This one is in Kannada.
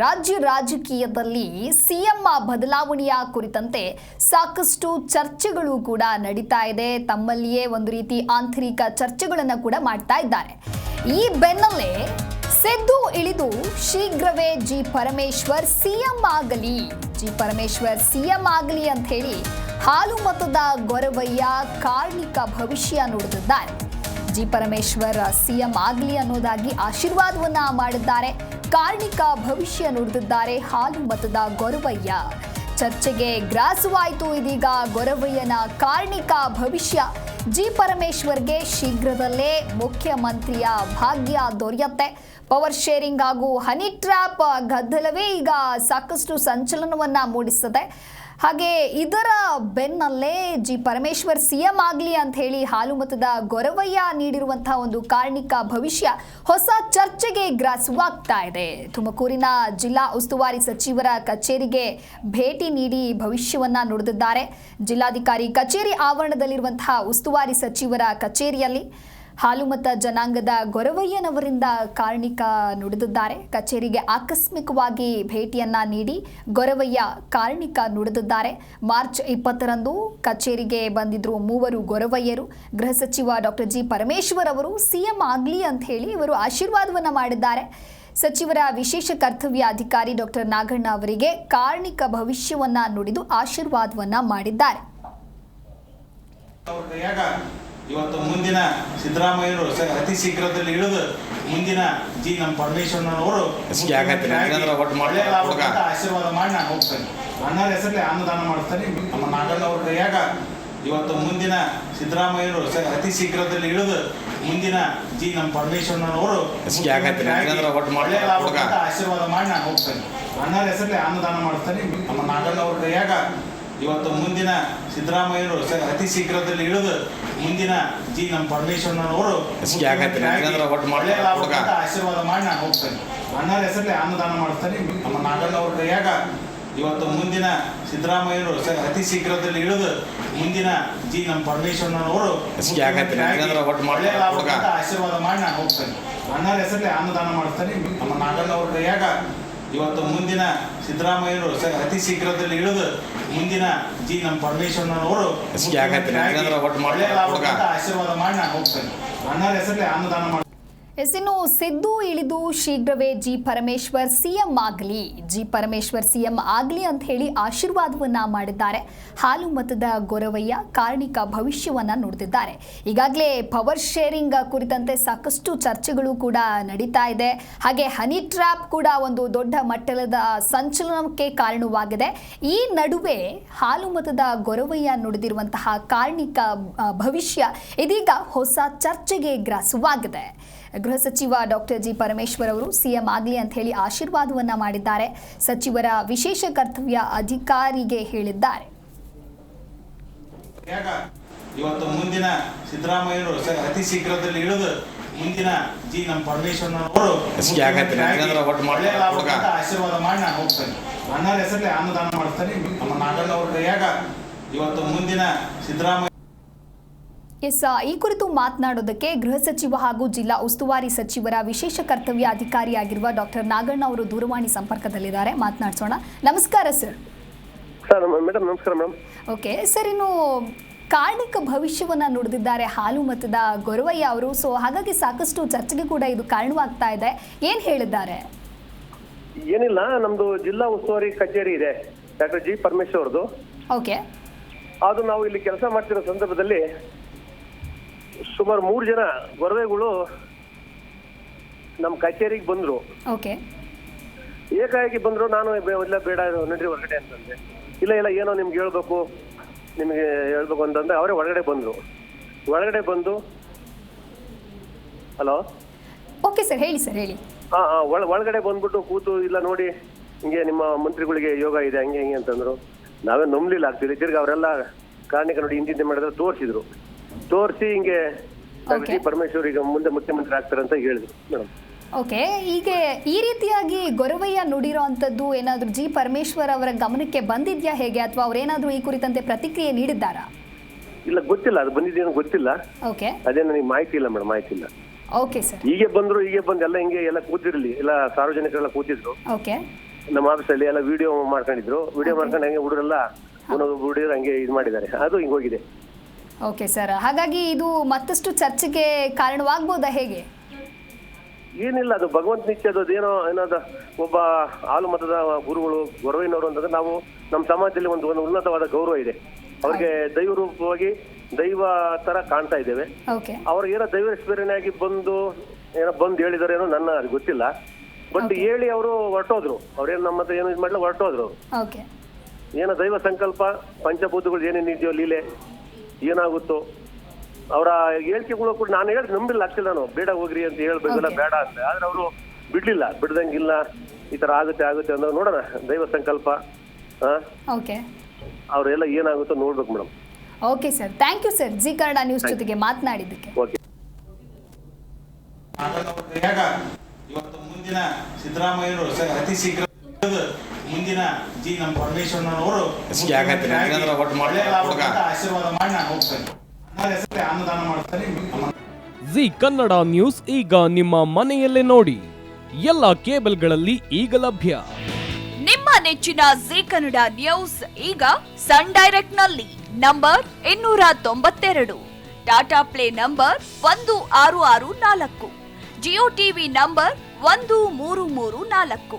ರಾಜ್ಯ ರಾಜಕೀಯದಲ್ಲಿ ಸಿಎಂ ಬದಲಾವಣೆಯ ಕುರಿತಂತೆ ಸಾಕಷ್ಟು ಚರ್ಚೆಗಳು ಕೂಡ ನಡೀತಾ ಇದೆ. ತಮ್ಮಲ್ಲಿಯೇ ಒಂದು ರೀತಿ ಆಂತರಿಕ ಚರ್ಚೆಗಳನ್ನು ಕೂಡ ಮಾಡ್ತಾ ಇದ್ದಾರೆ. ಈ ಬೆನ್ನಲ್ಲೇ ಸೆದ್ದು ಇಳಿದು ಶೀಘ್ರವೇ ಜಿ ಪರಮೇಶ್ವರ್ ಸಿಎಂ ಆಗಲಿ, ಜಿ ಪರಮೇಶ್ವರ್ ಸಿಎಂ ಆಗಲಿ ಅಂತ ಹೇಳಿ ಹಾಲು ಮತದ ಗೊರವಯ್ಯ ಕಾರ್ಣಿಕ ಭವಿಷ್ಯ ನುಡಿದಿದ್ದಾರೆ. ಜಿ ಪರಮೇಶ್ವರ್ ಸಿಎಂ ಆಗಲಿ ಅನ್ನೋದಾಗಿ ಆಶೀರ್ವಾದವನ್ನ ಮಾಡಿದ್ದಾರೆ. ಕಾರ್ಣಿಕ ಭವಿಷ್ಯ ನುಡಿದಿದ್ದಾರೆ. ಹಾಲು ಮತದ ಗೊರವಯ್ಯ. ಚರ್ಚೆಗೆ ಗ್ರಾಸವಾಯಿತು ಇದೀಗ ಗೊರವಯ್ಯನ ಕಾರ್ಣಿಕ ಭವಿಷ್ಯ. ಜಿ ಪರಮೇಶ್ವರ್ಗೆ ಶೀಘ್ರದಲ್ಲೇ ಮುಖ್ಯಮಂತ್ರಿಯ ಭಾಗ್ಯ ದೊರೆಯುತ್ತೆ. ಪವರ್ ಶೇರಿಂಗ್ ಹಾಗೂ ಹನಿ ಟ್ರ್ಯಾಪ್ ಗದ್ದಲವೇ ಈಗ ಸಾಕಷ್ಟು ಸಂಚಲನವನ್ನ ಮೂಡಿಸಿದೆ ಹಾಗೆ ಇದರ ಬೆನ್ನಲ್ಲೇ ಜಿ ಪರಮೇಶ್ವರ್ ಸಿಎಂ ಆಗಲಿ ಅಂತ ಹೇಳಿ ಹಾಲು ಮತದ ಗೊರವಯ್ಯ ನೀಡಿರುವಂತಹ ಒಂದು ಕಾರ್ಣಿಕ ಭವಿಷ್ಯ ಹೊಸ ಚರ್ಚೆಗೆ ಗ್ರಾಸವಾಗ್ತಾ ಇದೆ. ತುಮಕೂರಿನ ಜಿಲ್ಲಾ ಉಸ್ತುವಾರಿ ಸಚಿವರ ಕಚೇರಿಗೆ ಭೇಟಿ ನೀಡಿ ಭವಿಷ್ಯವನ್ನ ನುಡಿದಿದ್ದಾರೆ. ಜಿಲ್ಲಾಧಿಕಾರಿ ಕಚೇರಿ ಆವರಣದಲ್ಲಿರುವಂತಹ ಉಸ್ತುವಾರಿ ಸಚಿವರ ಕಚೇರಿಯಲ್ಲಿ ಹಾಲುಮತ ಜನಾಂಗದ ಗೊರವಯ್ಯನವರಿಂದ ಕಾರ್ಣಿಕ ನುಡಿದಿದ್ದಾರೆ. ಕಚೇರಿಗೆ ಆಕಸ್ಮಿಕವಾಗಿ ಭೇಟಿಯನ್ನ ನೀಡಿ ಗೊರವಯ್ಯ ಕಾರ್ಣಿಕ ನುಡಿದಿದ್ದಾರೆ. ಮಾರ್ಚ್ ಇಪ್ಪತ್ತರಂದು ಕಚೇರಿಗೆ ಬಂದಿದ್ರು ಮೂವರು ಗೊರವಯ್ಯರು. ಗೃಹ ಸಚಿವ ಡಾಕ್ಟರ್ ಜಿ ಪರಮೇಶ್ವರ್ ಅವರು ಸಿಎಂ ಆಗಲಿ ಅಂತ ಹೇಳಿ ಇವರು ಆಶೀರ್ವಾದವನ್ನು ಮಾಡಿದ್ದಾರೆ. ಸಚಿವರ ವಿಶೇಷ ಕರ್ತವ್ಯ ಅಧಿಕಾರಿ ಡಾಕ್ಟರ್ ನಾಗಣ್ಣ ಅವರಿಗೆ ಕಾರ್ಣಿಕ ಭವಿಷ್ಯವನ್ನ ನುಡಿದು ಆಶೀರ್ವಾದವನ್ನ ಮಾಡಿದ್ದಾರೆ. ಇವತ್ತು ಮುಂದಿನ ಸಿದ್ದರಾಮಯ್ಯರು ಅತಿ ಶೀಘ್ರದಲ್ಲಿ ಇಳಿದು ಮುಂದಿನ ಜಿ ನಮ್ಮ ಪರಮೇಶ್ವರನವರು ಆಶೀರ್ವಾದ ಮಾಡಿ ನಾನು ಹೋಗ್ತೇನೆ. ಅಣ್ಣರ ಹೆಸರಲ್ಲಿ ಅನ್ನದಾನ ಮಾಡ್ತೇನೆ. ನಮ್ಮ ನಾಗಣ್ಣವ್ರ ಕೈಯಾಗ ಇವತ್ತು ಮುಂದಿನ ಸಿದ್ದರಾಮಯ್ಯರು ಅತಿ ಶೀಘ್ರದಲ್ಲಿ ಇಳಿದು ಮುಂದಿನ ಜಿ ನಮ್ಮ ಪರಮೇಶ್ವರನವರು ಆಶೀರ್ವಾದ ಮಾಡಿ ನಾನು ಹೋಗ್ತೇನೆ. ಅಣ್ಣರ ಹೆಸರಲ್ಲಿ ಅನ್ನದಾನ ಮಾಡ್ತೇನೆ. ನಮ್ಮ ನಾಗಣ್ಣವ್ರ ಕೈಯಾಗ ಇವತ್ತು ಮುಂದಿನ ಸಿದ್ದರಾಮಯ್ಯರು ಅತಿ ಶೀಘ್ರದಲ್ಲಿ ಇಳಿದು ಮುಂದಿನ ಜಿ ನಮ್ಮ ಪರಮೇಶ್ವರನವರು ಆಶೀರ್ವಾದ ಮಾಡಿ ನಾನು ಹೋಗ್ತೇನೆ. ಅಣ್ಣರ ಹೆಸರಲ್ಲಿ ಅನ್ನದಾನ ಮಾಡ್ತೇನೆ ನಮ್ಮ ನಾಗಣ್ಣ ಅವ್ರ ಕೈಯಾಗ ಇವತ್ತು ಮುಂದಿನ ಸಿದ್ದರಾಮಯ್ಯರು ಅತಿ ಶೀಘ್ರದಲ್ಲಿ ಇಳಿದು ಮುಂದಿನ ಜಿ ನಮ್ಮ ಪರಮೇಶ್ವರನವರು ಆಶೀರ್ವಾದ ಮಾಡಿ ನಾನು ಹೋಗ್ತೇನೆ. ಅಣ್ಣರ ಹೆಸರಲ್ಲಿ ಅನ್ನದಾನ ಮಾಡ್ತೇನೆ ನಮ್ಮ ನಾಗಣ್ಣ ಅವ್ರ ಕೈಯಾಗ ಇವತ್ತು ಮುಂದಿನ ಸಿದ್ದರಾಮಯ್ಯರು ಅತಿ ಶೀಘ್ರದಲ್ಲಿ ಇಳಿದು ಮುಂದಿನ ಜಿ ನಮ್ಮ ಪರಮೇಶ್ವರನವರು ಒಳ್ಳೆಯ ಆಶೀರ್ವಾದ ಮಾಡಿ ನಾನು ಹೋಗ್ತೇನೆ. ಅಣ್ಣರ ಹೆಸರಲ್ಲಿ ಅನ್ನದಾನ ಮಾಡಿ ಎಸ್ ಇನ್ನು ಸಿದ್ದು ಇಳಿದು ಶೀಘ್ರವೇ ಜಿ ಪರಮೇಶ್ವರ್ ಸಿಎಂ ಆಗಲಿ. ಜಿ ಪರಮೇಶ್ವರ್ ಸಿಎಂ ಆಗಲಿ ಅಂತ ಹೇಳಿ ಆಶೀರ್ವಾದವನ್ನ ಮಾಡಿದ್ದಾರೆ. ಹಾಲು ಮತದ ಗೊರವಯ್ಯ ಕಾರ್ಣಿಕ ಭವಿಷ್ಯವನ್ನ ನುಡಿದಿದ್ದಾರೆ ಈಗಾಗಲೇ ಪವರ್ ಶೇರಿಂಗ್ ಕುರಿತಂತೆ ಸಾಕಷ್ಟು ಚರ್ಚೆಗಳು ಕೂಡ ನಡೀತಾ ಇದೆ. ಹಾಗೆ ಹನಿ ಟ್ರ್ಯಾಪ್ ಕೂಡ ಒಂದು ದೊಡ್ಡ ಮಟ್ಟದ ಸಂಚಲನಕ್ಕೆ ಕಾರಣವಾಗಿದೆ. ಈ ನಡುವೆ ಹಾಲು ಮತದ ಗೊರವಯ್ಯ ನುಡಿದಿರುವಂತಹ ಕಾರ್ಣಿಕ ಭವಿಷ್ಯ ಇದೀಗ ಹೊಸ ಚರ್ಚೆಗೆ ಗ್ರಾಸವಾಗಿದೆ. ಗೃಹ ಸಚಿವ ಡಾಕ್ಟರ್ ಜಿ ಪರಮೇಶ್ವರ್ ಅವರು ಸಿಎಂ ಆಗಲಿ ಅಂತ ಹೇಳಿ ಆಶೀರ್ವಾದವನ್ನ ಮಾಡಿದ್ದಾರೆ. ಸಚಿವರ ವಿಶೇಷ ಕರ್ತವ್ಯ ಅಧಿಕಾರಿಗೆ ಹೇಳಿದ್ದಾರೆ. ಯಾಕ? ಇವತ್ತು ಮುಂದಿನ ಸಿದ್ದರಾಮಯ್ಯರು ಅತಿ ಶೀಘ್ರದಲ್ಲಿ ಇಳಿದು ಮುಂದಿನ ಜಿ ನಮ್ಮ ಪರಮೇಶ್ವರನವರು. ಆಶೀರ್ವಾದ ಮಾಡಿ ನಾನು ಹೋಗ್ತೇನೆ. ಅಣ್ಣರ ಹೆಸರಲ್ಲಿ ಅನ್ನದಾನ ಮಾಡ್ತಾನೆ. ನಮ್ಮ ನಾಗಣ್ಣ ಅವ್ರ ಕೈಯಾಗ ಇವತ್ತು ಮುಂದಿನ ಸಿದ್ದರಾಮಯ್ಯ ಎಸ್ ಈ ಕುರಿತು ಮಾತನಾಡೋದಕ್ಕೆ ಗೃಹ ಸಚಿವ ಹಾಗೂ ಜಿಲ್ಲಾ ಉಸ್ತುವಾರಿ ಸಚಿವರ ವಿಶೇಷ ಕರ್ತವ್ಯ ಅಧಿಕಾರಿಯಾಗಿರುವ ಡಾಕ್ಟರ್ ನಾಗಣ್ಣ ಅವರು ದೂರವಾಣಿ ಸಂಪರ್ಕದಲ್ಲಿದ್ದಾರೆ. ಮಾತನಾಡಿಸೋಣ. ನಮಸ್ಕಾರ ಸರ್. ಸರ್ ಮೇಡಮ್ ನಮಸ್ಕಾರ ಮೇಡಮ್ ಓಕೆ. ಸರ್ ಇನ್ನು ಕಾರ್ಣಿಕ ಭವಿಷ್ಯವನ್ನ ನುಡಿದಿದ್ದಾರೆ ಹಾಲು ಮತದ ಗೊರವಯ್ಯ ಅವರು. ಸೊ ಹಾಗಾಗಿ ಸಾಕಷ್ಟು ಚರ್ಚೆಗೆ ಕೂಡ ಇದು ಕಾರಣವಾಗ್ತಾ ಇದೆ. ಏನ್ ಹೇಳಿದ್ದಾರೆ? ಏನಿಲ್ಲ ನಮ್ದು ಜಿಲ್ಲಾ ಉಸ್ತುವಾರಿ ಕಚೇರಿ ಇದೆ. ಡಾಕ್ಟರ್ ಜಿ ಪರಮೇಶ್ವರ್ ಅವ್ರದ್ದು ಓಕೆ. ಅದು ನಾವು ಇಲ್ಲಿ ಕೆಲಸ ಮಾಡ್ತಿರೋ ಸಂದರ್ಭದಲ್ಲಿ ಸುಮಾರು ಮೂರು ಜನ ಗೊರವೆಗಳು ನಮ್ಮ ಕಚೇರಿಗೆ ಬಂದರು. ಓಕೆ. ಏಕಾಏಕಿ ಬಂದರು ನಾನು ಇಲ್ಲ ಬೇಡ ನಡ್ರಿ ಹೊರಗಡೆ ಅಂತಂದೆ. ಇಲ್ಲ ಇಲ್ಲ ಏನೋ ನಿಮ್ಗೆ ಹೇಳ್ಬೇಕು ನಿಮಗೆ ಹೇಳ್ಬೇಕು ಅಂತಂದ್ರೆ ಅವರೇ ಒಳಗಡೆ ಬಂದರು. ಒಳಗಡೆ ಬಂದು ಹಲೋ? ಓಕೆ ಸರ್ ಹೇಳಿ ಸರ್ ಹೇಳಿ. ಹಾಂ ಹಾಂ ಒಳ ಒಳಗಡೆ ಬಂದ್ಬಿಟ್ಟು ಕೂತು ಇಲ್ಲ ನೋಡಿ ಹಿಂಗೆ ನಿಮ್ಮ ಮಂತ್ರಿಗಳಿಗೆ ಯೋಗ ಇದೆ ಹಂಗೆ ಹಿಂಗೆ ಅಂತಂದ್ರು. ನಾವೇ ನಂಬಲಿಲ್ಲ ಆಗ್ತಿಲ್ಲ ತಿರ್ಗಿ ಅವರೆಲ್ಲ ಕಾರಣಿಕ ನೋಡಿ ಹಿಂದಿಂದೆ ಮಾಡಿದ್ರೆ ತೋರಿಸಿದ್ರು. ತೋರಿಸಿ ಹಿಂಗೆ Okay. ಪರಮೇಶ್ವರ್ ಈಗ ಮುಂದೆ ಮುಖ್ಯಮಂತ್ರಿ ಆಗ್ತಾರೆ ಅಂತ ಹೇಳಿದ್ರು. ಮೇಡಮ್. ಓಕೆ ಈಗ ಈ ರೀತಿಯಾಗಿ ಗೊರವಯ್ಯ ನುಡಿರೋ ಅಂಥದ್ದು ಏನಾದರೂ ಜಿ ಪರಮೇಶ್ವರ್ ಅವರ ಗಮನಕ್ಕೆ ಬಂದಿದ್ಯಾ ಹೇಗೆ? ಅಥವಾ ಅವರೇನಾದರೂ ಈ ಕುರಿತಂತೆ ಪ್ರತಿಕ್ರಿಯೆ ನೀಡಿದ್ದಾರಾ? ಇಲ್ಲ ಗೊತ್ತಿಲ್ಲ ಅದು ಬಂದಿದ್ದೇನೋ ಗೊತ್ತಿಲ್ಲ. ಓಕೆ. ಅದೇ ನನಗೆ ಮಾಹಿತಿ ಇಲ್ಲ ಮೇಡಮ್ ಮಾಹಿತಿ ಇಲ್ಲ. Okay sir. ಹೀಗೆ ಬಂದ್ರು ಹೀಗೆ ಬಂದು ಎಲ್ಲ ಹಿಂಗೆ ಎಲ್ಲ ಕೂತಿರ್ಲಿ ಎಲ್ಲ ಸಾರ್ವಜನಿಕರೆಲ್ಲ ಕೂತಿದ್ರು. ಓಕೆ. ನಮ್ಮ ಆಫೀಸಲ್ಲಿ ಎಲ್ಲ ವಿಡಿಯೋ ಮಾಡ್ಕೊಂಡಿದ್ರು. ವಿಡಿಯೋ ಮಾಡ್ಕೊಂಡು ಹಂಗೆ ಹುಡುಗರೆಲ್ಲ ಒಂದೊಂದು ಹುಡುಗರು ಹಂಗೆ ಇದು ಮಾಡಿದ್ದಾರೆ. ಅದು ಹಿಂಗೆ ಹೋಗಿದೆ. ಓಕೆ ಸರ್ ಹಾಗಾಗಿ ಇದು ಮತ್ತಷ್ಟು ಚರ್ಚೆಗೆ ಕಾರಣವಾಗ್ಬೋದಾ ಹೇಗೆ? ಏನಿಲ್ಲ ಅದು ಭಗವಂತ ನಿತ್ಯದ ಅದೇನೋ ಏನಾದ ಒಬ್ಬ ಹಾಲು ಮತದ ಗುರುಗಳು ಗೌರವಿನವರು ಅಂತಂದ್ರೆ ನಾವು ನಮ್ಮ ಸಮಾಜದಲ್ಲಿ ಒಂದು ಒಂದು ಉನ್ನತವಾದ ಗೌರವ ಇದೆ. ಅವ್ರಿಗೆ ದೈವ ರೂಪವಾಗಿ ದೈವ ತರ ಕಾಣ್ತಾ ಇದ್ದೇವೆ. ಓಕೆ ಅವ್ರಿಗೆ ಏನೋ ದೈವ ಸ್ಮರಣೆ ಆಗಿ ಬಂದು ಏನೋ ಬಂದು ಹೇಳಿದಾರೆ ಏನೋ ನನ್ನ ಅದು ಗೊತ್ತಿಲ್ಲ. ಬಟ್ ಹೇಳಿ ಅವರು ಹೊರಟೋದ್ರು. ಅವ್ರೇನು ನಮ್ಮ ಹತ್ರ ಏನು ಇದು ಮಾಡಲ್ಲ ಹೊರಟೋದ್ರು ಓಕೆ ಏನೋ ದೈವ ಸಂಕಲ್ಪ ಪಂಚಭೂತಗಳು ಏನೇನು ಇದೆಯೋ ಲೀಲೆ ಏನಾಗುತ್ತೋ? ಅವರ ಹೇಳಿಕೆಗಳು ಕೂಡ ನಾನು ಹೇಳಿ ನಂಬಿಲ್ಲ ಆಗ್ತಿಲ್ಲ ನಾನು ಬೇಡ ಹೋಗ್ರಿ ಅಂತ ಹೇಳ್ಬೇಕಲ್ಲ. ಬೇಡ ಅಂತ. ಆದ್ರೆ ಅವರು ಬಿಡ್ಲಿಲ್ಲ ಬಿಡ್ದಂಗಿಲ್ಲ. ಈ ತರ ಆಗುತ್ತೆ ಆಗುತ್ತೆ ಅಂದ್ರೆ ನೋಡೋಣ. ದೈವ ಸಂಕಲ್ಪ ಆ? ಓಕೆ ಅವರೆಲ್ಲ ಏನಾಗುತ್ತೋ ನೋಡ್ಬೇಕು madam. Okay sir thank you sir Zee Kannada news ಜೊತೆಗೆ ಮಾತನಾಡಿದ್ದಕ್ಕೆ. ಓಕೆ ಇವತ್ತು ಮುಂದಿನ ಸಿದ್ದರಾಮಯ್ಯರು ಅತಿ ಶೀಘ್ರ ಮುಂದಿನ ಜಿ ನಮ್ಮ ಪರಮೇಶ್ವರನವರು. ಆಶೀರ್ವಾದ ಮಾಡಿ ನಾನು ಹೋಗ್ತೇನೆ ನನ್ನ ಹೆಸರಲ್ಲಿ ಅನ್ನದಾನ ಮಾಡ್ತಾರೆ ಜಿ ಕನ್ನಡ ನ್ಯೂಸ್ ಈಗ ನಿಮ್ಮ ಮನೆಯಲ್ಲೇ ನೋಡಿ. ಎಲ್ಲ ಕೇಬಲ್ಗಳಲ್ಲಿ ಈಗ ಲಭ್ಯ. ನಿಮ್ಮ ನೆಚ್ಚಿನ ಜಿ ಕನ್ನಡ ನ್ಯೂಸ್ ಈಗ ಸನ್ ಡೈರೆಕ್ಟ್ನಲ್ಲಿ ನಂಬರ್ ಇನ್ನೂರ ತೊಂಬತ್ತೆರಡು. ಟಾಟಾ ಪ್ಲೇ ನಂಬರ್ ಒಂದು ಆರು ಆರು ನಾಲ್ಕು. ಜಿಯೋ ಟಿವಿ ನಂಬರ್ ಒಂದು ಮೂರು ಮೂರು ನಾಲ್ಕು.